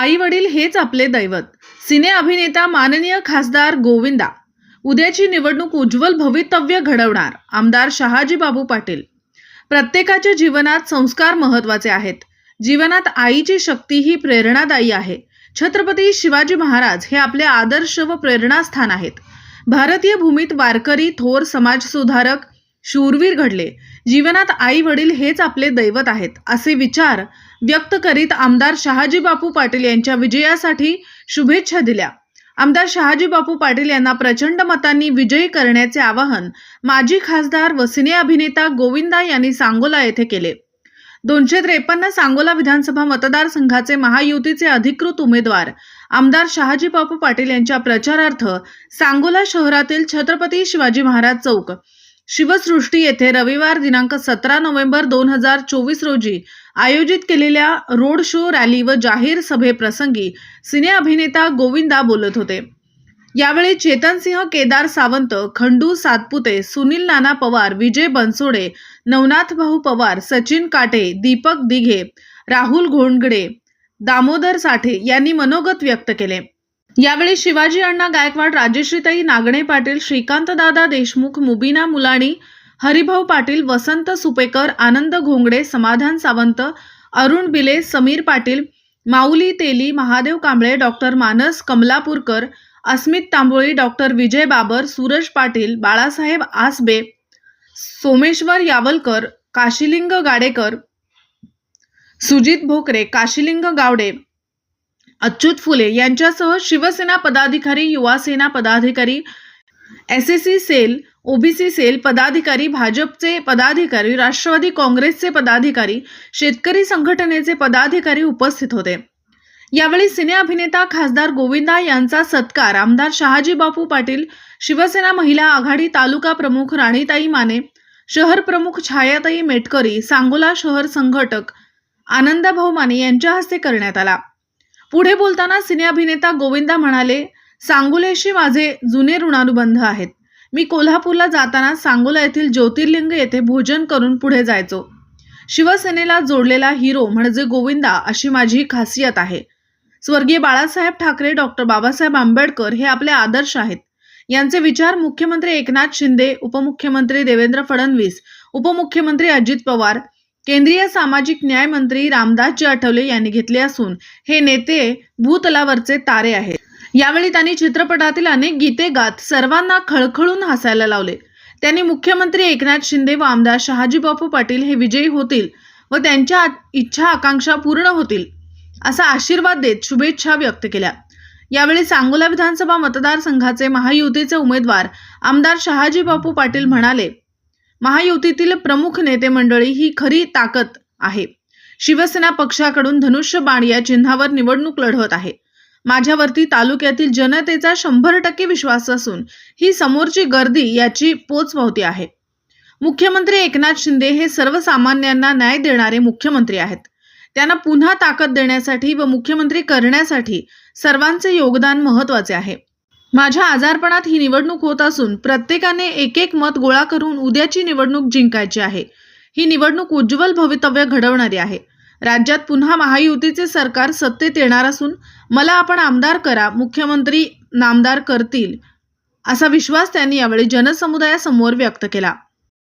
आई वडील हेच आपले दैवत. सिने अभिनेता माननीय खासदार गोविंदा. उद्याची निवडणूक उज्ज्वल भवितव्य घडवणार आमदार शहाजी बाबू पाटील. प्रत्येकाच्या जीवनात संस्कार महत्त्वाचे आहेत. जीवनात आईची शक्ती ही प्रेरणादायी आहे. छत्रपती शिवाजी महाराज हे आपले आदर्श व प्रेरणास्थान आहेत. भारतीय भूमीत वारकरी थोर समाजसुधारक शूरवीर घडले. जीवनात आई वडील हेच आपले दैवत आहेत असे विचार व्यक्त करीत आमदार शहाजी बापू पाटील यांच्या विजयासाठी शुभेच्छा दिल्या. आमदार शहाजी बापू पाटील यांना प्रचंड मतांनी विजयी करण्याचे आवाहन माजी खासदार व सिने अभिनेता गोविंदा यांनी सांगोला येथे केले. दोनशे त्रेपन्न सांगोला विधानसभा मतदारसंघाचे महायुतीचे अधिकृत उमेदवार आमदार शहाजी बापू पाटील यांच्या प्रचारार्थ सांगोला शहरातील छत्रपती शिवाजी महाराज चौक शिवसृष्टी येथे रविवार दिनांक सतरा नोव्हेंबर दोन हजार चोवीस रोजी आयोजित केलेल्या रोड शो रॅली व जाहीर सभेप्रसंगी सिने अभिनेता गोविंदा बोलत होते. यावेळी चेतनसिंह केदार सावंत खंडू सातपुते सुनील नाना पवार विजय बनसोडे नवनाथ भाऊ पवार सचिन काटे दीपक दिघे राहुल घोंडगडे दामोदर साठे यांनी मनोगत व्यक्त केले. यावेळी शिवाजी अण्णा गायकवाड राजेश्रीताई नागणे पाटील श्रीकांत दादा देशमुख मुबीना मुलाणी हरिभाऊ पाटील वसंत सुपेकर आनंद घोंगडे समाधान सावंत अरुण बिले समीर पाटील माऊली तेली महादेव कांबळे डॉक्टर मानस कमलापूरकर अस्मित तांबोळी डॉक्टर विजय बाबर सूरज पाटील बाळासाहेब आसबे सोमेश्वर यावलकर काशिलिंग गाडेकर सुजित भोकरे काशिलिंग गावडे अच्युत फुले यांच्यासह शिवसेना पदाधिकारी युवा सेना पदाधिकारी S S C cell OBC cell पदाधिकारी भाजपचे पदाधिकारी राष्ट्रवादी काँग्रेसचे पदाधिकारी शेतकरी संघटनेचे पदाधिकारी उपस्थित होते. यावेळी सिने अभिनेता खासदार गोविंदा यांचा सत्कार आमदार शहाजी बापू पाटील शिवसेना महिला आघाडी तालुका प्रमुख राणीताई माने शहर प्रमुख छायाताई मेटकरी सांगोला शहर संघटक आनंदभाऊ माने यांच्या हस्ते करण्यात आला. पुढे बोलताना सिने अभिनेता गोविंदा म्हणाले सांगोलेशी माझे जुने ऋणानुबंध आहेत. मी कोल्हापूरला जाताना सांगोला येथील ज्योतिर्लिंग येथे भोजन करून पुढे जायचो. शिवसेनेला जोडलेला हिरो म्हणजे गोविंदा अशी माझी खासियत आहे. स्वर्गीय बाळासाहेब ठाकरे डॉक्टर बाबासाहेब आंबेडकर हे आपले आदर्श आहेत. यांचे विचार मुख्यमंत्री एकनाथ शिंदे उपमुख्यमंत्री देवेंद्र फडणवीस उपमुख्यमंत्री अजित पवार केंद्रीय सामाजिक न्याय मंत्री रामदासजी आठवले यांनी घेतले असून हे नेते भूतलावरचे तारे आहेत. यावेळी त्यांनी चित्रपटातील अनेक गीते गात सर्वांना खळखळून हसायला लावले. त्यांनी मुख्यमंत्री एकनाथ शिंदे व आमदार शहाजी बापू पाटील हे विजयी होतील व त्यांच्या इच्छा आकांक्षा पूर्ण होतील असा आशीर्वाद देत शुभेच्छा व्यक्त केल्या. यावेळी सांगोला विधानसभा मतदारसंघाचे महायुतीचे उमेदवार आमदार शहाजी बापू पाटील म्हणाले महायुतीतील प्रमुख नेते मंडळी ही खरी ताकद आहे. शिवसेना पक्षाकडून धनुष्यबाण या चिन्हावर निवडणूक लढवत आहे. माझ्यावरती तालुक्यातील जनतेचा शंभर टक्के विश्वास असून ही समोरची गर्दी याची पोचपावती आहे. मुख्यमंत्री एकनाथ शिंदे हे सर्वसामान्यांना न्याय देणारे मुख्यमंत्री आहेत. त्यांना पुन्हा ताकद देण्यासाठी व मुख्यमंत्री करण्यासाठी सर्वांचे योगदान महत्त्वाचे आहे. माझ्या आजारपणात ही निवडणूक होत असून प्रत्येकाने एक एक मत गोळा करून उद्याची निवडणूक जिंकायची आहे. ही निवडणूक उज्ज्वल भवितव्य घडवणारी आहे. राज्यात पुन्हा महायुतीचे सरकार सत्तेत येणार असून मला आपण आमदार करा मुख्यमंत्री नामदार करतील असा विश्वास त्यांनी यावेळी जनसमुदायासमोर व्यक्त केला.